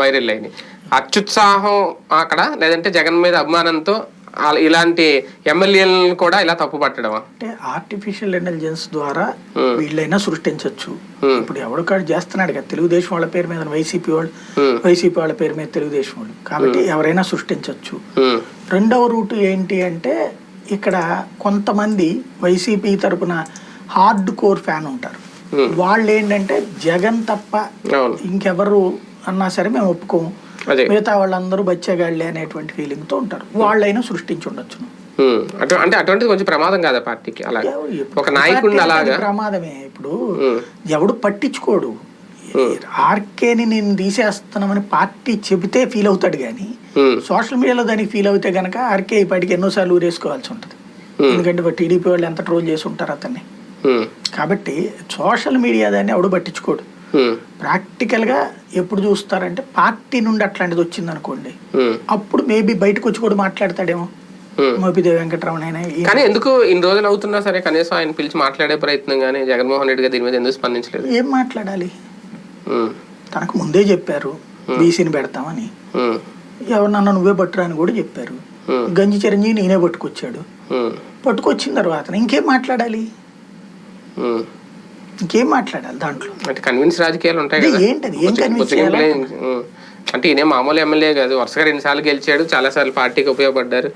Viral అయినాయి. అత్యుత్సాహం అక్కడ లేదంటే జగన్ మీద అభిమానంతో ఇలాంటి ఎమ్మెల్యేలను కూడా ఇలా తప్పు పట్టడమా అంటే ఆర్టిఫిషియల్ ఇంటెలిజెన్స్ ద్వారా. వీళ్ళైనా సృష్టించవచ్చు. ఇప్పుడు ఎవడు కాడు చేస్తున్నాడు కదా తెలుగుదేశం వాళ్ళ పేరు మీద వైసీపీ వాళ్ళు. వైసీపీ వాళ్ళ పేరు మీద తెలుగుదేశం వాళ్ళు. కాబట్టి ఎవరైనా సృష్టించవచ్చు రెండవ రూట్ ఏంటి అంటే ఇక్కడ కొంతమంది వైసీపీ తరపున హార్డ్ కోర్ ఫ్యాన్ ఉంటారు. వాళ్ళు ఏంటంటే జగన్ తప్ప ఇంకెవరు అన్నా సరే మేము ఒప్పుకోము. మిగతా వాళ్ళందరూ బచ్చగాళ్ళే అనేటువంటి ఫీలింగ్తో ఉంటారు వాళ్ళైనా సృష్టించి ఉండొచ్చు ఉమ్, అటు అంటే అటువంటిది కొంచెం ప్రమాదం కాదా పార్టీకి? అలా ఒక నాయకుడిని అలాగా? ప్రమాదమే. ఇప్పుడు ఉమ్, ఎవడు పట్టించుకోడు. ఆర్కేని నేను తీసేస్తున్నామని పార్టీ చెబితే ఫీల్ అవుతాడు కానీ సోషల్ మీడియాలో దానికి ఫీల్ అవుతే గనక ఆర్కే ఇప్పటికి ఎన్నోసార్లు ఊరేసుకోవాల్సి ఉంటుంది. Hmm. ఎందుకంటే టీడీపీ వాళ్ళు ఎంత ట్రోల్ చేసి ఉంటారు అతన్ని. కాబట్టి సోషల్ మీడియా దాన్ని ఎవడు పట్టించుకోడు. ప్రాక్టికల్గా ఎప్పుడు చూస్తారంటే పార్టీ నుండి అట్లాంటిది వచ్చింది అనుకోండి అప్పుడు మేబీ బయటకు వచ్చి కూడా మాట్లాడతాడేమో. మోపిదేవి వెంకటరమణ కానీ ఎందుకు ఇన్ని రోజులు అవుతున్నా సరే కనీసం ఆయన పిలిచి మాట్లాడే ప్రయత్నం కానీ జగన్మోహన్ రెడ్డి గారు దీని మీద ఎందుకు స్పందించలేదు? ఏం మాట్లాడాలి? తనకు ముందే చెప్పారు బీసీని పెడతామని. ఎవరినన్నా నువ్వే పట్టురా అని కూడా చెప్పారు. గంజి చిరంజీవి నేనే పట్టుకొచ్చాడు. పట్టుకొచ్చిన తర్వాత ఇంకేం మాట్లాడాలి. ఇంకేం మాట్లాడాలి దాంట్లో అంటే కన్విన్స్ రాజకీయాలు ఉంటాయి కదా ఏంటది? ఏం? ఉమ్. అంటే ఈయన మామూలు ఎమ్మెల్యే కాదు వరుసగా రెండు సార్లు గెలిచాడు చాలా సార్లు పార్టీకి ఉపయోగపడ్డారు